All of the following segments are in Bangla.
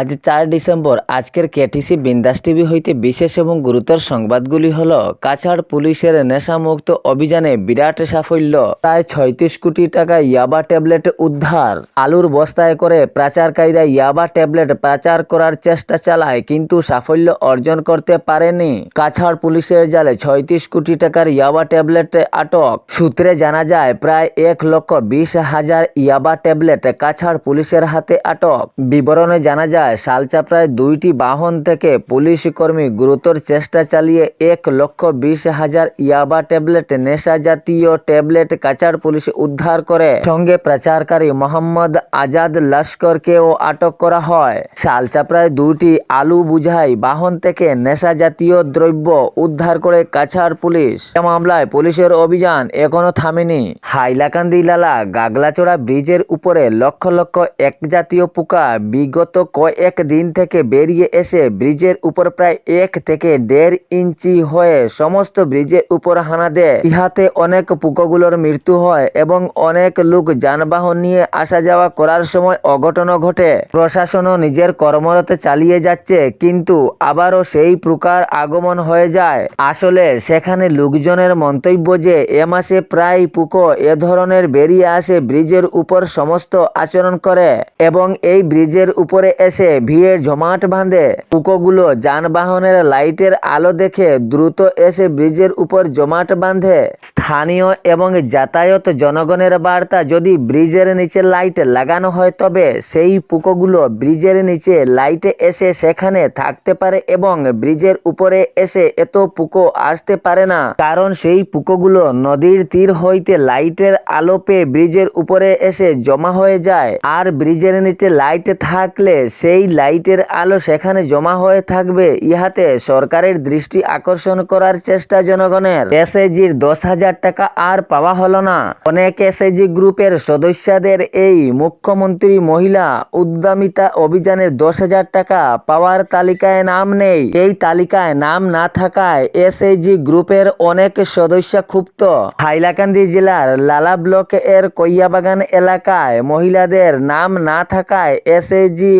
আজ চার ডিসেম্বর। আজকের কেটিসি বিন্দাস টিভি হইতে বিশেষ এবং গুরুতর সংবাদগুলি হল, কাছাড় পুলিশের নেশামুক্ত অভিযানে বিরাট সাফল্য, প্রায় ছয়ত্রিশ কোটি টাকা ইয়াবা ট্যাবলেট উদ্ধার। আলুর বস্তায় করে পাচারকারীরা ইয়াবা ট্যাবলেট পাচার করার চেষ্টা চালায়, কিন্তু সাফল্য অর্জন করতে পারেনি। কাছাড় পুলিশের জালে ছয়ত্রিশ কোটি টাকার ইয়াবা ট্যাবলেট আটক। সূত্রে জানা যায়, প্রায় এক লক্ষ বিশ হাজার ইয়াবা ট্যাবলেট কাছাড় পুলিশের হাতে আটক। বিবরণে জানা যায় শালচাপড়ায় দুইটি বাহন থেকে পুলিশ কর্মী গুরুতর চেষ্টা চালিয়ে এক লক্ষ বিশ হাজার ইয়াবা ট্যাবলেট, নেশা জাতীয় ট্যাবলেট কাছাড় পুলিশ উদ্ধার করে। সঙ্গে প্রচারকারী মোহাম্মদ আজাদ লস্করকেও আটক করা হয়। শালচাপড়ায় দুইটি আলু বুঝাই বাহন থেকে নেশা জাতীয় দ্রব্য উদ্ধার করে কাছাড় পুলিশ। মামলায় পুলিশের অভিযান এখনও থামেনি। হাইলাকান্দি লালা, গাগলাচড়া ব্রিজের উপরে লক্ষ লক্ষ এক জাতীয় পোকা বিগত কয়েক দিন থেকে বেরিয়ে এসে ব্রিজের উপর প্রায় এক থেকে দেড় ইঞ্চি হয়ে সমস্ত ব্রিজের উপর হানা দেয়। ইহাতে অনেক পোকাগুলোর মৃত্যু হয় এবং অনেক লোক যানবাহন নিয়ে আসা যাওয়া করার সময় অঘটনও ঘটে। প্রশাসনও নিজের কর্মরত চালিয়ে যাচ্ছে, কিন্তু আবারও সেই প্রকার আগমন হয়ে যায়। আসলে সেখানে লোকজনের মন্তব্য যে, এ মাসে প্রায় পুকো এ ধরনের বেরিয়ে আসে ব্রিজের উপর সমস্ত আচরণ করে এবং এই ব্রিজের উপরে এসে ভিড় জমাট বাঁধে। পুকোগুলো যানবাহনের লাইটের আলো দেখে দ্রুত এসে ব্রিজের উপর জমাট বাঁধে। স্থানীয় এবং যাতায়াত জনগণের বার্তা, যদি ব্রিজের নিচে লাইট লাগানো হয় তবে সেই পুকোগুলো ব্রিজের নিচে লাইটে এসে সেখানে থাকতে পারে এবং ব্রিজের উপরে এসে এত পুকো আসতে পারে না। কারণ সেই পুকোগুলো নদীর তীর হইতে লাইটের আলো পেয়ে ব্রিজের উপরে এসে জমা হয়ে যায়। আর ব্রিজের নিচে লাইট থাকলে সেই লাইটের আলো সেখানে জমা হয়ে থাকবে। ইহাতে সরকারের দৃষ্টি আকর্ষণ করার চেষ্টা জনগণের। এসএজির দশ হাজার টাকা আর পাওয়া হলো না। অনেক এসএজি গ্রুপের সদস্যদের এই মুখ্যমন্ত্রী মহিলা উদ্যমিতা অভিযানের দশ হাজার টাকা পাওয়ার তালিকায় নাম নেই। এই তালিকায় নাম না থাকায় এসএজি গ্রুপের অনেক সদস্য ক্ষুব্ধ। হাইলাকান্দি জেলার লালা ব্লক এর কইয়াবাগান এলাকায় মহিলাদের নাম না থাকায় এসএজি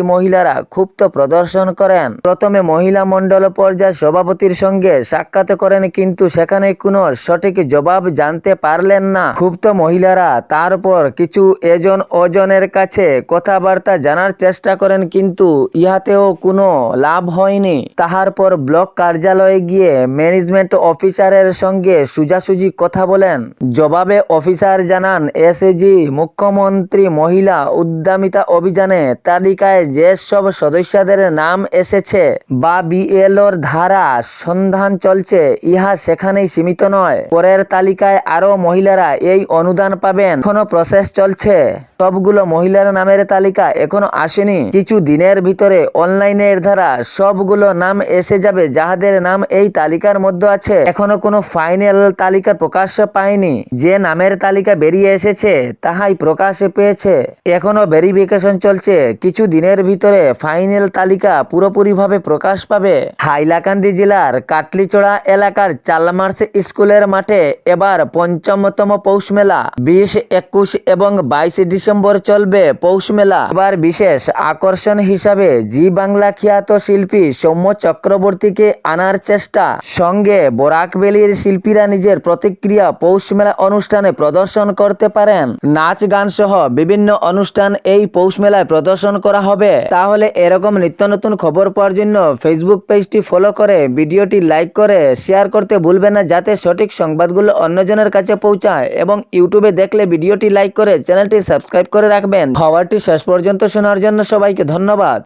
মহিলারা ক্ষুব্ধ প্রদর্শন করেন। প্রথমে মহিলা মণ্ডল পর্যায়ের সভাপতির সঙ্গে সাক্ষাৎ করেন, কিন্তু সেখানে কোনো সঠিক জবাব জানতে পারলেন না। ক্ষুব্ধ মহিলারা তারপর কিছু এজন ওজনের কাছে কথাবার্তা জানার চেষ্টা করেন, কিন্তু ইহাতেও কোনো লাভ হয়নি। তাহার পর ব্লক কার্যালয়ে গিয়ে ম্যানেজমেন্ট অফিসারের সঙ্গে সুজাসুজি কথা বলেন। জবাবে অফিসার জানান, এসএজি মুখ্যমন্ত্রী মহিলা উদ্যমিতা অভিযানে তালিকায় যেসব সদস্যদের নাম এসেছে। বা বিএলওর ধারা সন্ধান চলছে, ইহা সেখানেই সীমিত নয়। পরের তালিকায় আরও মহিলারা এই অনুদান পাবেন। এখনও প্রসেস চলছে। সবগুলো মহিলার নামের তালিকা এখনও আসেনি। কিছু দিনের ভিতরে অনলাইনের ধারা সবগুলো নাম এসে যাবে, যাহাদের নাম এই তালিকার মধ্যে আছে। এখনও কোনো ফাইনাল তালিকা প্রকাশ্য পায়নি। যে নামের তালিকা বেরিয়ে এসেছে, তাহাই প্রকাশ পেয়েছে। এখনও ভেরিফিকেশন চলছে। কিছু দিনের ভিতরে ফাইনাল তালিকা পুরোপুরিভাবে প্রকাশ পাবে। হাইলাকান্দি জেলার কাটলিচড়া এলাকার চালমার্স স্কুলের মাঠে এবার পঞ্চমতম পৌষ মেলা। বিশ, একুশ এবং বাইশ ডিসেম্বর চলবে পৌষ মেলা। এবার বিশেষ আকর্ষণ হিসাবে জি বাংলা খ্যাত শিল্পী সৌম্য চক্রবর্তীকে আনার চেষ্টা। সঙ্গে বরাকবেলির শিল্পীরা নিজের প্রতিক্রিয়া পৌষ মেলা অনুষ্ঠানে প্রদর্শন করতে পারেন। নাচ গান সহ বিভিন্ন অনুষ্ঠান এই পৌষ মেলায় প্রদর্শন করা হবে। তাহলে এরকম নিত্য নতুন খবর পাওয়ার জন্য ফেসবুক পেজটি ফলো করে, ভিডিওটি লাইক করে শেয়ার করতে ভুলবেন না যাতে সঠিক সংবাদগুলো অন্যজনের কাছে পৌঁছায় এবং ইউটিউবে দেখলে ভিডিওটি লাইক করে চ্যানেলটি সাবস্ক্রাইব করে রাখবেন। খবরটি শেষ পর্যন্ত শোনার জন্য সবাইকে ধন্যবাদ।